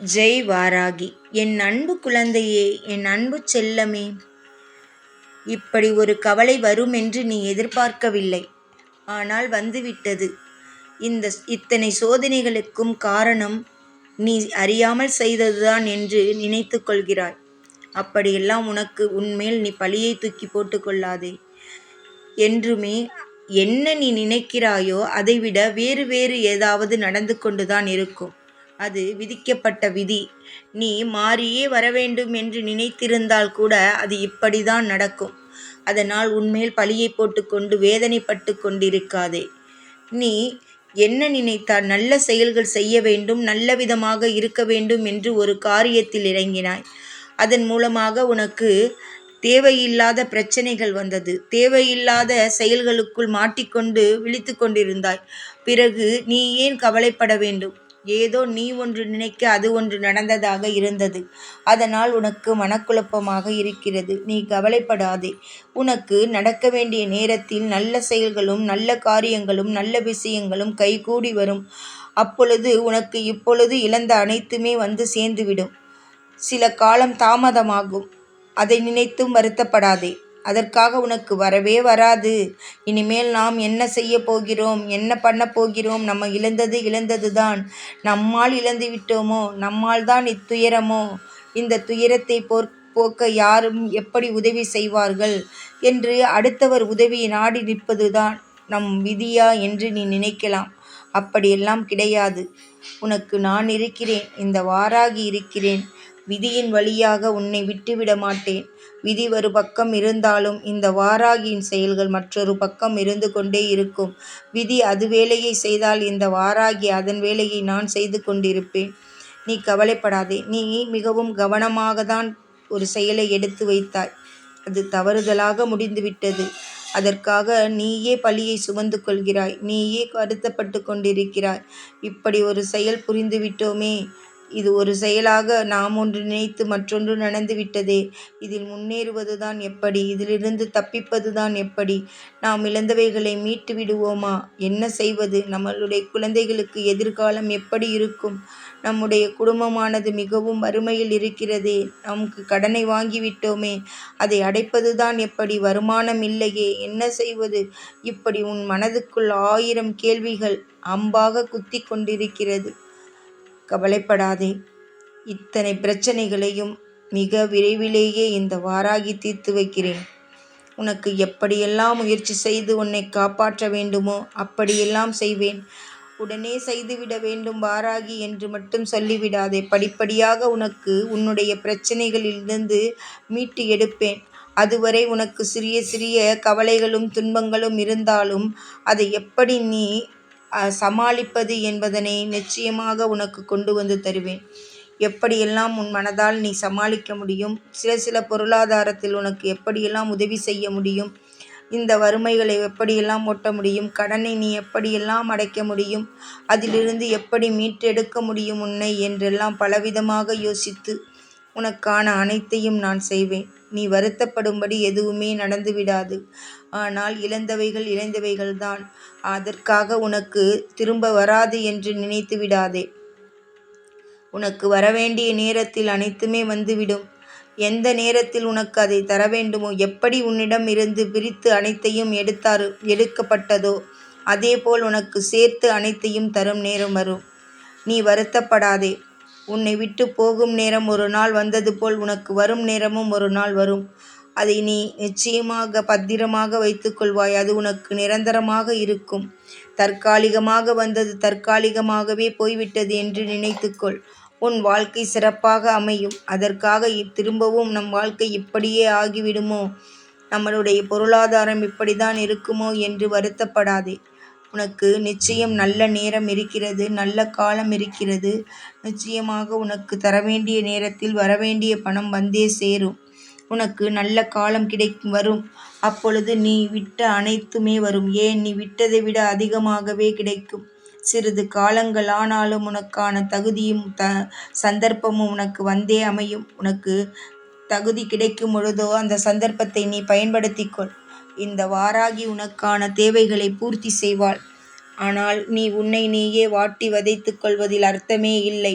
ஜெய் வாராகி என் அன்பு குழந்தையே என் அன்பு செல்லமே. இப்படி ஒரு கவலை வரும் என்று நீ எதிர்பார்க்கவில்லை. ஆனால் வந்துவிட்டது. இந்த இத்தனை சோதனைகளுக்கும் காரணம் நீ அறியாமல் செய்ததுதான் என்று நினைத்து கொள்கிறாய். அப்படியெல்லாம் உனக்கு உன்மேல் நீ பழியை தூக்கி போட்டுக்கொள்ளாதே என்றுமே என்ன நீ நினைக்கிறாயோ அதைவிட வேறு வேறு ஏதாவது நடந்து கொண்டுதான் இருக்கும். அது விதிக்கப்பட்ட விதி. நீ மாறியே வர வேண்டும் என்று நினைத்திருந்தால் கூட அது இப்படிதான் நடக்கும். அதனால் உன்மேல் பழியை போட்டுக்கொண்டு வேதனைப்பட்டு கொண்டிருக்காதே. நீ என்ன நினைத்தால் நல்ல செயல்கள் செய்ய வேண்டும் நல்ல விதமாக இருக்க வேண்டும் என்று ஒரு காரியத்தில் இறங்கினாய். அதன் மூலமாக உனக்கு தேவையில்லாத பிரச்சனைகள் வந்தது. தேவையில்லாத செயல்களுக்குள் மாட்டிக்கொண்டு விழித்து கொண்டிருந்தாய். பிறகு நீ ஏன் கவலைப்பட வேண்டும்? ஏதோ நீ ஒன்று நினைக்க அது ஒன்று நடந்ததாக இருந்தது. அதனால் உனக்கு மனக்குழப்பமாக இருக்கிறது. நீ கவலைப்படாதே. உனக்கு நடக்க வேண்டிய நேரத்தில் நல்ல செயல்களும் நல்ல காரியங்களும் நல்ல விஷயங்களும் கைகூடி வரும். அப்பொழுது உனக்கு இப்பொழுது இழந்த அனைத்துமே வந்து சேர்ந்துவிடும். சில காலம் தாமதமாகும். அதை நினைத்தும் வருத்தப்படாதே. அதற்காக உனக்கு வரவே வராது. இனிமேல் நாம் என்ன செய்ய போகிறோம்? என்ன பண்ண போகிறோம்? நம்ம இழந்தது இழந்தது தான் நம்மால் இழந்து விட்டோமோ? நம்மால் தான் இத்துயரமோ? இந்த துயரத்தை போர் போக்க யாரும் எப்படி உதவி செய்வார்கள்? என்று அடுத்தவர் உதவியை நாடி நிற்பதுதான் நம் விதியா என்று நீ நினைக்கலாம். அப்படியெல்லாம் கிடையாது. உனக்கு நான் இருக்கிறேன். இந்த வாராகி இருக்கிறேன். விதியின் வழியாக உன்னை விட்டுவிட மாட்டேன். விதி ஒரு பக்கம் இருந்தாலும் இந்த வாராகியின் செயல்கள் மற்றொரு பக்கம் இருந்து கொண்டே இருக்கும். விதி அது வேலையை செய்தால் இந்த வாராகி அதன் வேலையை நான் செய்து கொண்டிருப்பேன். நீ கவலைப்படாதே. நீ மிகவும் கவனமாக தான் ஒரு செயலை எடுத்து வைத்தாய். அது தவறுதலாக முடிந்துவிட்டது. அதற்காக நீயே பழியை சுமந்து கொள்கிறாய். நீயே வருத்தப்பட்டு கொண்டிருக்கிறாய். இப்படி ஒரு செயல் புரிந்துவிட்டோமே. இது ஒரு செயலாக நாம் ஒன்று நினைத்து மற்றொன்று நடந்துவிட்டதே இதில் முன்னேறுவதுதான் எப்படி? இதிலிருந்து தப்பிப்பதுதான் எப்படி? நாம் இழந்தவைகளை மீட்டு விடுவோமா? என்ன செய்வது? நம்மளுடைய குழந்தைகளுக்கு எதிர்காலம் எப்படி இருக்கும்? நம்முடைய குடும்பமானது மிகவும் வறுமையில் இருக்கிறதே. நமக்கு கடனை வாங்கிவிட்டோமே அதை அடைப்பதுதான் எப்படி? வருமானம் இல்லையே. என்ன செய்வது? இப்படி உன் மனதுக்குள் ஆயிரம் கேள்விகள் அம்பாக குத்தி கொண்டிருக்கிறது. கவலைப்படாதே. இத்தனை பிரச்சனைகளையும் மிக விரைவிலேயே இந்த வாராகி தீர்த்து வைக்கிறேன். உனக்கு எப்படியெல்லாம் முயற்சி செய்து உன்னை காப்பாற்ற வேண்டுமோ அப்படியெல்லாம் செய்வேன். உடனே செய்துவிட வேண்டும் வாராகி என்று மட்டும் சொல்லிவிடாதே. படிப்படியாக உனக்கு உன்னுடைய பிரச்சனைகளிலிருந்து மீட்டு எடுப்பேன். அதுவரை உனக்கு சிறிய சிறிய கவலைகளும் துன்பங்களும் இருந்தாலும் அதை எப்படி நீ சமாளிப்பது என்பதனை நிச்சயமாக உனக்கு கொண்டு வந்து தருவேன். எப்படியெல்லாம் உன் மனதால் நீ சமாளிக்க முடியும்? சில சில பொருளாதாரத்தில் உனக்கு எப்படியெல்லாம் உதவி செய்ய முடியும்? இந்த வறுமைகளை எப்படியெல்லாம் ஒட்ட முடியும்? கடனை நீ எப்படியெல்லாம் அடைக்க முடியும்? அதிலிருந்து எப்படி மீட்டெடுக்க முடியும் உன்னை என்றெல்லாம் பலவிதமாக யோசித்து உனக்கான அனைத்தையும் நான் செய்வேன். நீ வருத்தப்படும்படி எதுவுமே நடந்துவிடாது. ஆனால் இழந்தவைகள் இழந்தவைகள்தான். அதற்காக உனக்கு திரும்ப வராது என்று நினைத்து விடாதே. உனக்கு வரவேண்டிய நேரத்தில் அனைத்துமே வந்துவிடும். எந்த நேரத்தில் உனக்கு அதை தர வேண்டுமோ எப்படி உன்னிடம் இருந்து பிரித்து அனைத்தையும் எடுத்தாரு எடுக்கப்பட்டதோ அதேபோல் உனக்கு சேர்த்து அனைத்தையும் தரும் நேரம் வரும். நீ வருத்தப்படாதே. உன்னை விட்டு போகும் நேரம் ஒரு நாள் வந்தது போல் உனக்கு வரும் நேரமும் ஒரு நாள் வரும். அதை நீ நிச்சயமாக பத்திரமாக வைத்துக்கொள்வாய். அது உனக்கு நிரந்தரமாக இருக்கும். தற்காலிகமாக வந்தது தற்காலிகமாகவே போய்விட்டது என்று நினைத்துக்கொள். உன் வாழ்க்கை சிறப்பாக அமையும். அதற்காக திரும்பவும் நம் வாழ்க்கை இப்படியே ஆகிவிடுமோ? நம்மளுடைய பொருளாதாரம் இப்படிதான் இருக்குமோ என்று வருத்தப்படாதே. உனக்கு நிச்சயம் நல்ல நேரம் இருக்கிறது நல்ல காலம் இருக்கிறது. நிச்சயமாக உனக்கு தர வேண்டிய நேரத்தில் வரவேண்டிய பணம் வந்தே சேரும். உனக்கு நல்ல காலம் கிடைக்கும் வரும். அப்பொழுது நீ விட்ட அனைத்துமே வரும். ஏன்? நீ விட்டதை விட அதிகமாகவே கிடைக்கும். சிறிது காலங்கள் ஆனாலும் உனக்கான தகுதியும் த சந்தர்ப்பமும் உனக்கு வந்தே அமையும். உனக்கு தகுதி கிடைக்கும் பொழுதோ அந்த சந்தர்ப்பத்தை நீ பயன்படுத்திக்கொள். இந்த வாராகி உனக்கான தேவைகளை பூர்த்தி செய்வாள். ஆனால் நீ உன்னை நீயே வாட்டி வதைத்துக் கொள்வதில் அர்த்தமே இல்லை.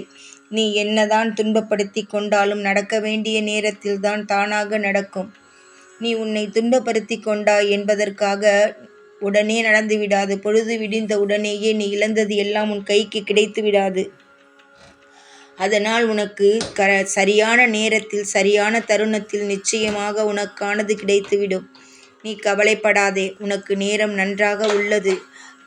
நீ என்னதான் துன்பப்படுத்தி கொண்டாலும் நடக்க வேண்டிய நேரத்தில் தான் தானாக நடக்கும். நீ உன்னை துன்பப்படுத்தி கொண்டாய் என்பதற்காக உடனே நடந்து விடாது பொழுது விடிந்த உடனேயே நீ இழந்தது எல்லாம் உன் கைக்கு கிடைத்து விடாது அதனால் உனக்கு க சரியான நேரத்தில் சரியான தருணத்தில் நிச்சயமாக உனக்கானது கிடைத்துவிடும். நீ கவலைப்படாதே. உனக்கு நேரம் நன்றாக உள்ளது.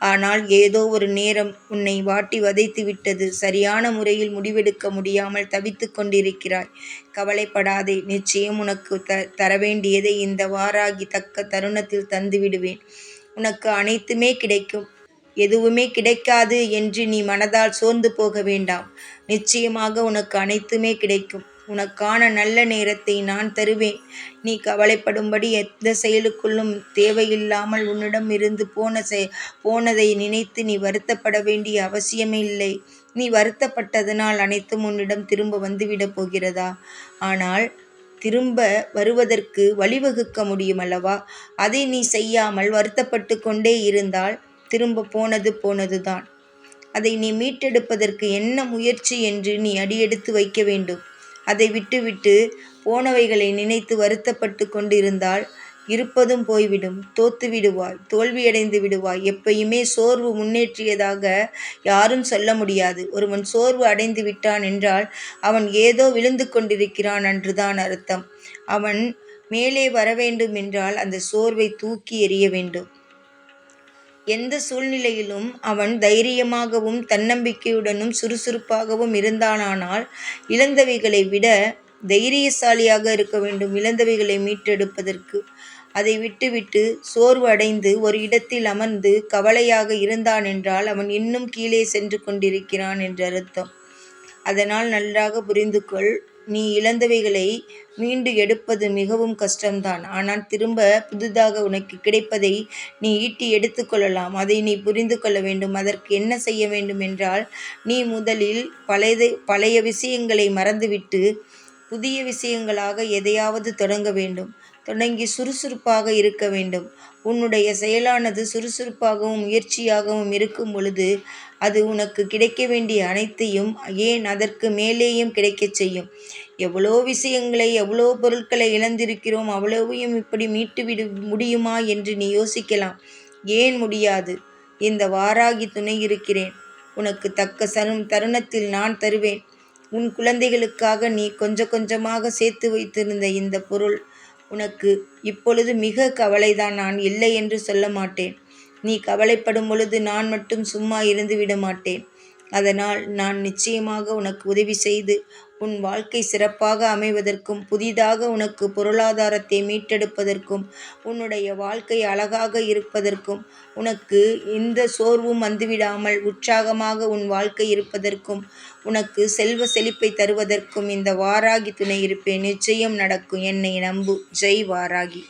ஆனால் ஏதோ ஒரு நேரம் உன்னை வாட்டி வதைத்து விட்டது சரியான முறையில் முடிவெடுக்க முடியாமல் தவித்து கொண்டிருக்கிறாய். கவலைப்படாதே. நிச்சயம் உனக்கு த தரவேண்டியதை இந்த வாராகி தக்க தருணத்தில் தந்துவிடுவேன். உனக்கு அனைத்துமே கிடைக்கும். எதுவுமே கிடைக்காது என்று நீ மனதால் சோர்ந்து போக வேண்டாம். நிச்சயமாக உனக்கு அனைத்துமே கிடைக்கும். உனக்கான நல்ல நேரத்தை நான் தருவேன். நீ கவலைப்படும்படி எந்த செயலுக்குள்ளும் தேவையில்லாமல் உன்னிடம் இருந்து போன செ போனதை நினைத்து நீ வருத்தப்பட வேண்டிய அவசியமில்லை. நீ வருத்தப்பட்டதனால் அனைத்தும் உன்னிடம் திரும்ப வந்துவிடப் போகிறதா? ஆனால் திரும்ப வருவதற்கு வழிவகுக்க முடியுமல்லவா? அதை நீ செய்யாமல் வருத்தப்பட்டு கொண்டே இருந்தால் திரும்பப் போனது போனதுதான். அதை நீ மீட்டெடுப்பதற்கு என்ன முயற்சி என்று நீ அடியெடுத்து வைக்க வேண்டும். அதை விட்டுவிட்டு போனவைகளை நினைத்து வருத்தப்பட்டு கொண்டிருந்தால் இருப்பதும் போய்விடும். தோத்துவிடுவாய். தோல்வியடைந்து விடுவாய். எப்பயுமே சோர்வு முன்னேற்றியதாக யாரும் சொல்ல முடியாது. ஒருவன் சோர்வு அடைந்து விட்டான் என்றால் அவன் ஏதோ விழுந்து கொண்டிருக்கிறான் என்றுதான் அர்த்தம். அவன் மேலே வரவேண்டுமென்றால் அந்த சோர்வை தூக்கி எறிய வேண்டும். எந்த சூழ்நிலையிலும் அவன் தைரியமாகவும் தன்னம்பிக்கையுடனும் சுறுசுறுப்பாகவும் இருந்தானானால் இழந்தவைகளை விட தைரியசாலியாக இருக்க வேண்டும் இழந்தவைகளை மீட்டெடுப்பதற்கு. அதை விட்டுவிட்டு சோர்வு அடைந்து ஒரு இடத்தில் அமர்ந்து கவலையாக இருந்தானென்றால் அவன் இன்னும் கீழே சென்று கொண்டிருக்கிறான் என்று அர்த்தம். அதனால் நன்றாக புரிந்து கொள். நீ இழந்தவைகளை மீண்டு எடுப்பது மிகவும் கஷ்டம்தான். ஆனால் திரும்ப புதிதாக உனக்கு கிடைப்பதை நீ ஈட்டி எடுத்துக்கொள்ளலாம் அதை நீ புரிந்து கொள்ள வேண்டும். அதற்கு என்ன செய்ய வேண்டும் என்றால் நீ முதலில் பழைய விஷயங்களை மறந்துவிட்டு புதிய விஷயங்களாக எதையாவது தொடங்க வேண்டும். தொடங்கி சுறுசுறுப்பாக இருக்க வேண்டும். உன்னுடைய செயலானது சுறுசுறுப்பாகவும் முயற்சியாகவும் இருக்கும் பொழுது அது உனக்கு கிடைக்க வேண்டிய அனைத்தையும் ஏன் அதற்கு மேலேயும் கிடைக்கச் செய்யும். எவ்வளோ விஷயங்களை எவ்வளோ பொருட்களை இழந்திருக்கிறோம் அவ்வளவையும் இப்படி மீட்டுவிட முடியுமா என்று நீ யோசிக்கலாம். ஏன் முடியாது? இந்த வாராகி துணை இருக்கிறேன். உனக்கு தக்க தருணத்தில் நான் தருவேன். உன் குழந்தைகளுக்காக நீ கொஞ்சம் கொஞ்சமாக சேர்த்து வைத்திருந்த இந்த பொருள் உனக்கு இப்பொழுது மிக கவலைதான் நான் இல்லை என்று சொல்ல மாட்டேன். நீ கவலைப்படும் பொழுது நான் மட்டும் சும்மா இருந்து விட மாட்டேன். அதனால் நான் நிச்சயமாக உனக்கு உதவி செய்து உன் வாழ்க்கை சிறப்பாக அமைவதற்கும் புதிதாக உனக்கு பொருளாதாரத்தை மீட்டெடுப்பதற்கும் உன்னுடைய வாழ்க்கை அழகாக இருப்பதற்கும் உனக்கு எந்த சோர்வும் வந்துவிடாமல் உற்சாகமாக உன் வாழ்க்கை இருப்பதற்கும் உனக்கு செல்வ செழிப்பை தருவதற்கும் இந்த வாராகி துணை இருப்பேன். நிச்சயம் நடக்கும். என்னை நம்பு. ஜெய் வாராகி.